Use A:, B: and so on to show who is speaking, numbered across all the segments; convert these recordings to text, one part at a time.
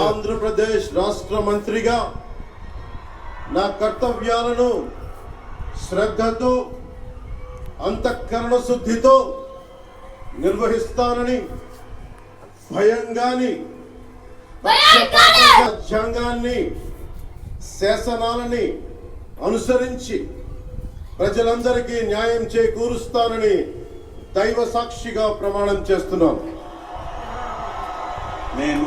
A: ఆంధ్రప్రదేశ్ రాష్ట్ర మంత్రిగా నా కర్తవ్యాలను శ్రద్ధతో అంతఃకరణ శుద్ధితో నిర్వహిస్తానని భయంగాని రాజ్యాంగాన్ని శాసనాలని అనుసరించి ప్రజలందరికీ న్యాయం చేకూరుస్తానని దైవ సాక్షిగా ప్రమాణం చేస్తున్నాను. నేను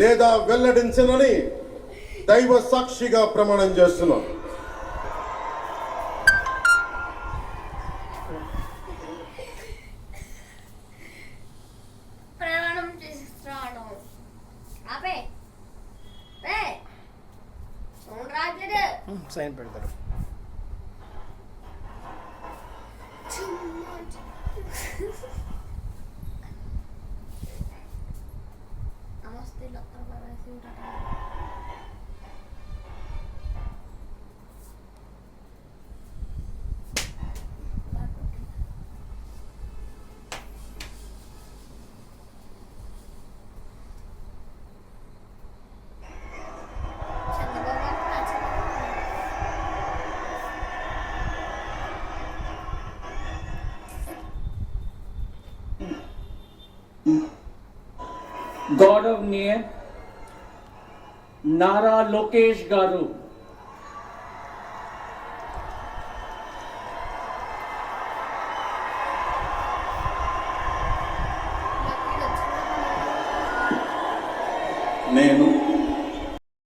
A: లేదా వెల్లడించనని దైవ సాక్షిగా ప్రమాణం చేస్తున్నాం.
B: సైన్ పెడతారు.
C: God of
D: near Nara Lokesh గారు.
A: నేను